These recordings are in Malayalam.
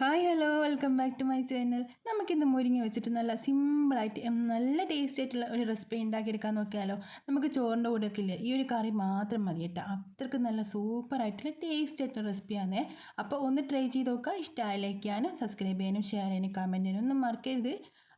Hi hello welcome back to my channel നമുക്കിന്ന് മുരിങ്ങ വെച്ചിട്ട് നല്ല സിമ്പിളായിട്ട് നല്ല ടേസ്റ്റ് ആയിട്ടുള്ള ഒരു റെസിപ്പി ഉണ്ടാക്കിയെടുക്കാൻ നോക്കിയാലോ? നമുക്ക് ചോറിന്റെ കൂടെ ഒക്കെ ഇല്ലേ? ഈ ഒരു കറി മാത്രം മതി കേട്ടോ. അത്രയ്ക്ക് നല്ല സൂപ്പറായിട്ടുള്ള ടേസ്റ്റ് ആയിട്ടുള്ള റെസിപ്പിയാണ് അപ്പോൾ ഒന്ന് ട്രൈ ചെയ്ത് നോക്കുക ഇഷ്ടമായി ലൈക്ക് ചെയ്യാനും സബ്സ്ക്രൈബ് ചെയ്യാനും ഷെയർ ചെയ്യാനും കമന്റ് ചെയ്യാനും ഒന്നും മറക്കരുത്.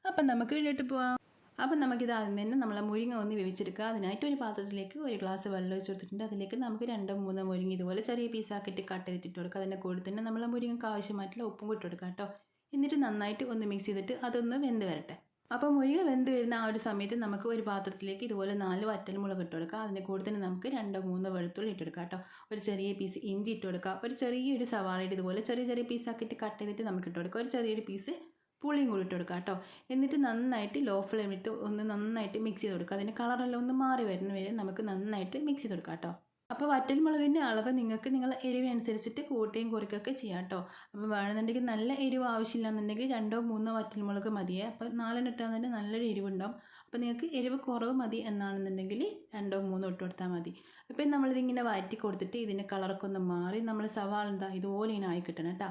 അപ്പം നമുക്ക് വീട്ടിലോട്ട് പോവാം. അപ്പം നമുക്കിത് ആദ്യം തന്നെ നമ്മളെ മുരിങ്ങ ഒന്ന് വേവിച്ചെടുക്കുക. അതിനായിട്ട് ഒരു പാത്രത്തിലേക്ക് ഒരു ഗ്ലാസ് വെള്ളം ഒഴിച്ച് കൊടുത്തിട്ടുണ്ട്. അതിലേക്ക് നമുക്ക് രണ്ടോ മൂന്നോ മുരിങ്ങ ഇതുപോലെ ചെറിയ പീസാക്കിയിട്ട് കട്ട് ചെയ്തിട്ട് കൊടുക്കുക. അതിന്റെ കൂടെ തന്നെ നമ്മൾ മുരിങ്ങക്ക് ആവശ്യമായിട്ടുള്ള ഉപ്പും കൂട്ടി കൊടുക്കുക കേട്ടോ. എന്നിട്ട് നന്നായിട്ട് ഒന്ന് മിക്സ് ചെയ്തിട്ട് അതൊന്ന് വെന്ത് വരട്ടെ. അപ്പോൾ മുരിങ്ങ വെന്ത് വരുന്ന ആ ഒരു സമയത്ത് നമുക്ക് ഒരു പാത്രത്തിലേക്ക് ഇതുപോലെ നാല് വറ്റൽ മുളക് ഇട്ട് കൊടുക്കുക. അതിന്റെ കൂടെ തന്നെ നമുക്ക് രണ്ടോ മൂന്നോ വെളുത്തുള്ളി ഇട്ട് കൊടുക്കുക കേട്ടോ. ഒരു ചെറിയ പീസ് ഇഞ്ചി ഇട്ട് കൊടുക്കുക. ഒരു ചെറിയൊരു സവാളയുടെ ഇതുപോലെ ചെറിയ ചെറിയ പീസാക്കിയിട്ട് കട്ട് ചെയ്തിട്ട് നമുക്ക് ഇട്ട് കൊടുക്കുക. ഒരു ചെറിയൊരു പീസ് പുളിയും കൂടി ഇട്ട് കൊടുക്കുക കേട്ടോ. എന്നിട്ട് നന്നായിട്ട് ലോ ഫ്ലെയിമിട്ട് ഒന്ന് നന്നായിട്ട് മിക്സ് ചെയ്ത് കൊടുക്കുക. അതിന്റെ കളറെല്ലാം ഒന്ന് മാറി വരുന്ന വരെ നമുക്ക് നന്നായിട്ട് മിക്സ് ചെയ്ത് കൊടുക്കുക കേട്ടോ. അപ്പോൾ വറ്റൽ മുളകിന്റെ അളവ് നിങ്ങൾക്ക് നിങ്ങൾ എരിവിനനുസരിച്ചിട്ട് കൂട്ടുകയും കുറയ്ക്കുകയൊക്കെ ചെയ്യാം കേട്ടോ. അപ്പോൾ വേണമെന്നുണ്ടെങ്കിൽ നല്ല എരിവ് ആവശ്യമില്ലാന്നുണ്ടെങ്കിൽ രണ്ടോ മൂന്നോ വറ്റൽ മുളക് മതിയേ. അപ്പോൾ നാലെണ്ണം തന്നെ നല്ലൊരു എരിവുണ്ടാവും. അപ്പോൾ നിങ്ങൾക്ക് എരിവ് കുറവ് മതി എന്നാണെന്നുണ്ടെങ്കിൽ രണ്ടോ മൂന്നോ ഇട്ട് കൊടുത്താൽ മതി. അപ്പോൾ നമ്മളിതിങ്ങനെ വഴറ്റി കൊടുത്തിട്ട് ഇതിന്റെ കളറൊക്കെ ഒന്ന് മാറി നമ്മൾ സവാള എന്താ ഇതുപോലെ ഇങ്ങനെ ആയി കിട്ടണം കേട്ടോ.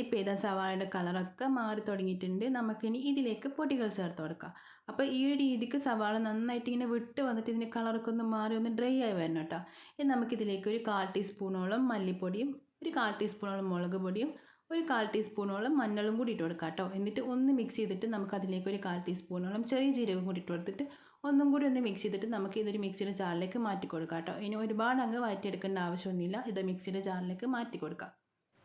ഇപ്പോൾ ഇതാ സവാളയുടെ കളറൊക്കെ മാറി തുടങ്ങിയിട്ടുണ്ട്. നമുക്കിനി ഇതിലേക്ക് പൊടികൾ ചേർത്ത് കൊടുക്കാം. അപ്പോൾ ഈ ഒരു രീതിക്ക് സവാള നന്നായിട്ട് ഇങ്ങനെ വിട്ട് വന്നിട്ട് ഇതിന്റെ കളറൊക്കെ ഒന്ന് മാറി ഒന്ന് ഡ്രൈ ആയി വരണം കേട്ടോ. ഇനി നമുക്കിതിലേക്ക് ഒരു കാൽ ടീസ്പൂണോളം മല്ലിപ്പൊടിയും ഒരു കാൽ ടീസ്പൂണോളം മുളക് പൊടിയും ഒരു കാൽ ടീസ്പൂണോളം മഞ്ഞളും കൂടി ഇട്ട് കൊടുക്കാം കേട്ടോ. എന്നിട്ട് ഒന്ന് മിക്സ് ചെയ്തിട്ട് നമുക്ക് അതിലേക്ക് ഒരു കാൽ ടീസ്പൂണോളം ചെറിയ ജീരകം കൂടി ഇട്ട് കൊടുത്തിട്ട് ഒന്നും കൂടി ഒന്ന് മിക്സ് ചെയ്തിട്ട് നമുക്ക് ഇതൊരു മിക്സിയുടെ ജാറിലേക്ക് മാറ്റി കൊടുക്കാം കേട്ടോ. ഇനി ഒരുപാട് അങ്ങ് വഴറ്റിയെടുക്കേണ്ട ആവശ്യമൊന്നുമില്ല. ഇത് മിക്സിയുടെ ജാറിലേക്ക് മാറ്റി കൊടുക്കാം.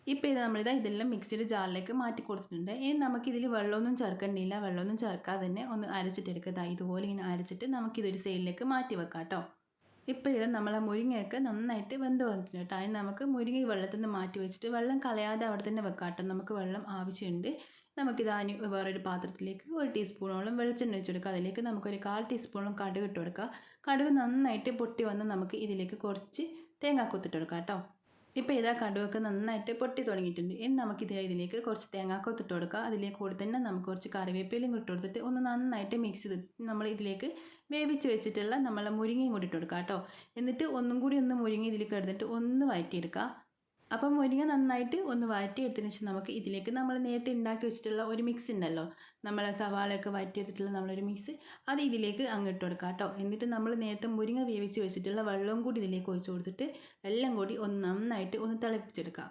ഇപ്പോൾ ഇത് നമ്മളിത് ഇതെല്ലാം മിക്സിയുടെ ജാറിലേക്ക് മാറ്റി കൊടുത്തിട്ടുണ്ട്. ഇനി നമുക്കിതിൽ വെള്ളമൊന്നും ചേർക്കേണ്ടിയില്ല വെള്ളമൊന്നും ചേർക്കാതെ തന്നെ ഒന്ന് അരച്ചിട്ടെടുക്കുക ഇതുപോലെ ഇങ്ങനെ അരച്ചിട്ട് നമുക്കിതൊരു സൈഡിലേക്ക് മാറ്റി വെക്കാം കേട്ടോ ഇപ്പോൾ ഇത് നമ്മളെ മുരിങ്ങയൊക്കെ നന്നായിട്ട് വെന്ത് വന്നിട്ടുണ്ട് കേട്ടോ അതിന് നമുക്ക് മുരിങ്ങ വെള്ളത്തിൽ നിന്ന് മാറ്റി വെച്ചിട്ട് വെള്ളം കളയാതെ അവിടെ തന്നെ വെക്കാം കേട്ടോ നമുക്ക് വെള്ളം ആവശ്യമുണ്ട്. നമുക്കിത് അതിന് വേറൊരു പാത്രത്തിലേക്ക് ഒരു ടീസ്പൂണോളം വെളിച്ചെണ്ണ വെച്ച് കൊടുക്കുക അതിലേക്ക് നമുക്കൊരു കാൽ ടീസ്പൂണോളം കടുക് ഇട്ട് കൊടുക്കുക കടുക് നന്നായിട്ട് പൊട്ടി വന്ന് നമുക്ക് ഇതിലേക്ക് കുറച്ച് തേങ്ങാക്കൊത്തിട്ട് കൊടുക്കാം കേട്ടോ ഇപ്പോൾ ഇതാ കടുവൊക്കെ നന്നായിട്ട് പൊട്ടി തുടങ്ങിയിട്ടുണ്ട്. ഇനി നമുക്കിത് ഇതിലേക്ക് കുറച്ച് തേങ്ങാക്കൊത്ത് ഇട്ട് കൊടുക്കുക അതിലേക്ക് കൂടി തന്നെ നമുക്ക് കുറച്ച് കറിവേപ്പിലയും ഇട്ട് കൊടുത്തിട്ട് ഒന്ന് നന്നായിട്ട് മിക്സ് ചെയ്തിട്ട് നമ്മൾ ഇതിലേക്ക് വേവിച്ച് വെച്ചിട്ടുള്ള നമ്മളെ മുരിങ്ങയും കൂടി ഇട്ട് കൊടുക്കുക കേട്ടോ. എന്നിട്ട് ഒന്നും കൂടി ഒന്ന് മുരിങ്ങ ഇതിലേക്ക് എടുത്തിട്ട് ഒന്ന് വഴറ്റിയെടുക്കുക അപ്പം മുരിങ്ങ നന്നായിട്ട് ഒന്ന് വഴറ്റിയെടുത്തതിന് ശേഷം നമുക്ക് ഇതിലേക്ക് നമ്മൾ നേരത്തെ ഉണ്ടാക്കി വെച്ചിട്ടുള്ള ഒരു മിക്സ് ഉണ്ടല്ലോ. നമ്മളെ സവാളയൊക്കെ വഴറ്റിയെടുത്തിട്ടുള്ള നമ്മളൊരു മിക്സ് അത് ഇതിലേക്ക് അങ്ങ് ഇട്ട് കൊടുക്കാം കേട്ടോ. എന്നിട്ട് നമ്മൾ നേരത്തെ മുരിങ്ങ വേവിച്ച് വെച്ചിട്ടുള്ള വെള്ളവും കൂടി ഇതിലേക്ക് ഒഴിച്ച് കൊടുത്തിട്ട് എല്ലാം കൂടി ഒന്ന് നന്നായിട്ട് ഒന്ന് തിളപ്പിച്ചെടുക്കാം.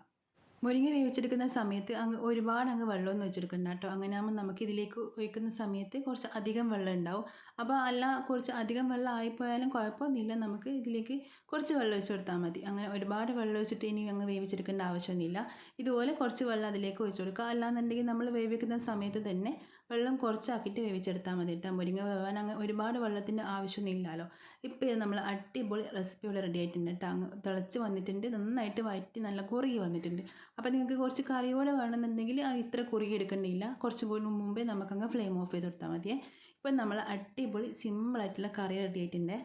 മുരിങ്ങ വേവിച്ചെടുക്കുന്ന സമയത്ത് അങ്ങ് ഒരുപാട് അങ്ങ് വെള്ളമൊന്നും വെച്ചെടുക്കണ്ട കേട്ടോ. അങ്ങനെ ആകുമ്പോൾ നമുക്ക് ഇതിലേക്ക് ഒഴിക്കുന്ന സമയത്ത് കുറച്ച് അധികം വെള്ളം ഉണ്ടാവും. അപ്പോൾ അല്ല കുറച്ച് അധികം വെള്ളം ആയിപ്പോയാലും കുഴപ്പമൊന്നുമില്ല. നമുക്ക് ഇതിലേക്ക് കുറച്ച് വെള്ളം ഒഴിച്ച് കൊടുത്താൽ മതി. അങ്ങനെ ഒരുപാട് വെള്ളം ഒഴിച്ചിട്ട് ഇനി അങ്ങ് വേവിച്ചെടുക്കേണ്ട ആവശ്യമൊന്നുമില്ല. ഇതുപോലെ കുറച്ച് വെള്ളം അതിലേക്ക് ഒഴിച്ച് കൊടുക്കുക. അല്ലാന്നുണ്ടെങ്കിൽ നമ്മൾ വേവിക്കുന്ന സമയത്ത് തന്നെ വെള്ളം കുറച്ചാക്കിയിട്ട് വേവിച്ചെടുത്താൽ മതി കേട്ടോ മുരിങ്ങ വേവാൻ അങ്ങ് ഒരുപാട് വെള്ളത്തിന്റെ ആവശ്യമൊന്നുമില്ലല്ലോ. ഇപ്പോൾ ഇത് നമ്മൾ അടിപൊളി റെസിപ്പി ഇവിടെ റെഡി ആയിട്ടുണ്ട് കേട്ടോ അങ്ങ് തിളച്ച് വന്നിട്ടുണ്ട്. നന്നായിട്ട് വയറ്റി നല്ല കുറുകി വന്നിട്ടുണ്ട്. അപ്പോൾ നിങ്ങൾക്ക് കുറച്ച് കറിയോടെ വേണമെന്നുണ്ടെങ്കിൽ അത് ഇത്ര കുറുകി എടുക്കേണ്ടിയില്ല. കുറച്ച് കൂടി മുമ്പേ നമുക്കങ്ങ് ഫ്ലെയിം ഓഫ് ചെയ്ത് കൊടുത്താൽ മതിയേ. ഇപ്പം നമ്മൾ അടിപൊളി സിമ്പിളായിട്ടുള്ള കറി റെഡി ആയിട്ടുണ്ട്.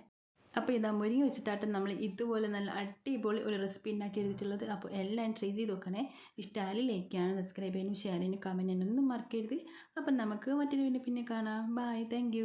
അപ്പോൾ ഇതാ മുരിങ്ങ വെച്ചിട്ടാട്ട് നമ്മൾ ഇതുപോലെ നല്ല അടിപൊളി ഒരു റെസിപ്പി ഉണ്ടാക്കി എടുത്തിട്ടുള്ളത്. അപ്പോൾ എല്ലാം ട്രൈ ചെയ്ത് നോക്കണേ. ഇഷ്ടമായാലും ലൈക്ക് സബ്സ്ക്രൈബ് ചെയ്യാനും ഷെയർ ചെയ്യാനും കമന്റ് ചെയ്യാനും ഒന്നും മറക്കരുത്. അപ്പം നമുക്ക് മറ്റൊരു വീഡിയോ പിന്നെ കാണാം. Bye thank